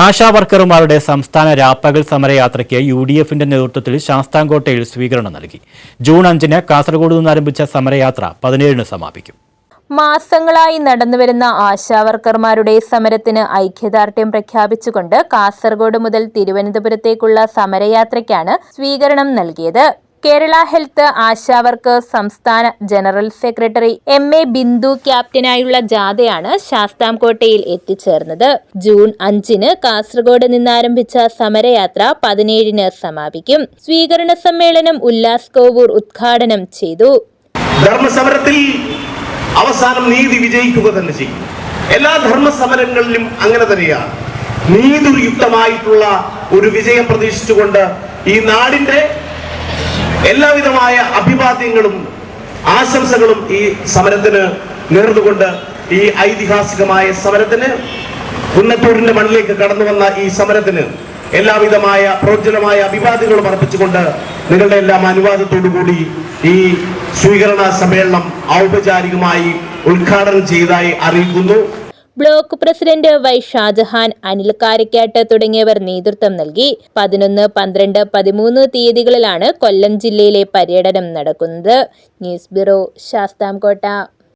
ആശാ വർക്കർമാരുടെ സംസ്ഥാന രാപ്പകൽ സമരയാത്രയ്ക്ക് U D എഫിന്റെ നേതൃത്വത്തിൽ ശാസ്താംകോട്ടയിൽ സ്വീകരണം നൽകി. ജൂൺ അഞ്ചിന് കാസർഗോഡ് നിന്ന് ആരംഭിച്ച സമരയാത്ര പതിനേഴിന് സമാപിക്കും. മാസങ്ങളായി നടന്നുവരുന്ന ആശാവർക്കർമാരുടെ സമരത്തിന് ഐക്യദാർഢ്യം പ്രഖ്യാപിച്ചുകൊണ്ട് കാസർഗോഡ് മുതൽ തിരുവനന്തപുരത്തേക്കുള്ള സമരയാത്രയ്ക്കാണ് സ്വീകരണം നൽകിയത്. കേരള ഹെൽത്ത് ആശാവർക്ക് സംസ്ഥാന general secretary M A Bindu ക്യാപ്റ്റനായുള്ള ജാഥയാണ് ശാസ്താംകോട്ടയിൽ എത്തിച്ചേർന്നത്. ജൂൺ അഞ്ചിന് കാസർഗോഡ് നിന്നാരംഭിച്ച സമരയാത്ര പതിനേഴിന് സമാപിക്കും. സ്വീകരണ സമ്മേളനം ഉല്ലാസ് കോവൂർ ഉദ്ഘാടനം ചെയ്തു. ധർമ്മസമരത്തിൽ അവസാനം നീതി വിജയിക്കുക തന്നെ ചെയ്യും. എല്ലാ ധർമ്മസമരങ്ങളിലും അങ്ങനെ തന്നെയാണ്. നീതിയുക്തമായിട്ടുള്ള ഒരു വിജയം പ്രതീക്ഷിച്ചുകൊണ്ട് ഈ നാടിന്റെ എല്ലാവിധമായ അഭിവാദ്യങ്ങളും ആശംസകളും ഈ സമരത്തിന് നേർന്നുകൊണ്ട് ഈ ഐതിഹാസികമായ സമരത്തിന് കുന്നത്തൂരിന്റെ മണ്ണിലേക്ക് കടന്നു വന്ന ഈ സമരത്തിന് എല്ലാവിധമായ പ്രോജ്വലമായ അഭിവാദ്യങ്ങളും അർപ്പിച്ചുകൊണ്ട് നിങ്ങളുടെ എല്ലാം അനുവാദത്തോടു കൂടി ഈ സ്വീകരണ സമ്മേളനം ഔപചാരികമായി ഉദ്ഘാടനം ചെയ്തതായി അറിയിക്കുന്നു. Block president Y Shajahan Anil Karakkat തുടങ്ങിയവർ നേതൃത്വം നൽകി. പതിനൊന്ന് പന്ത്രണ്ട് പതിമൂന്ന് തീയതികളിലാണ് കൊല്ലം ജില്ലയിലെ പര്യടനം നടക്കുന്നത്. News bureau Sasthamkotta.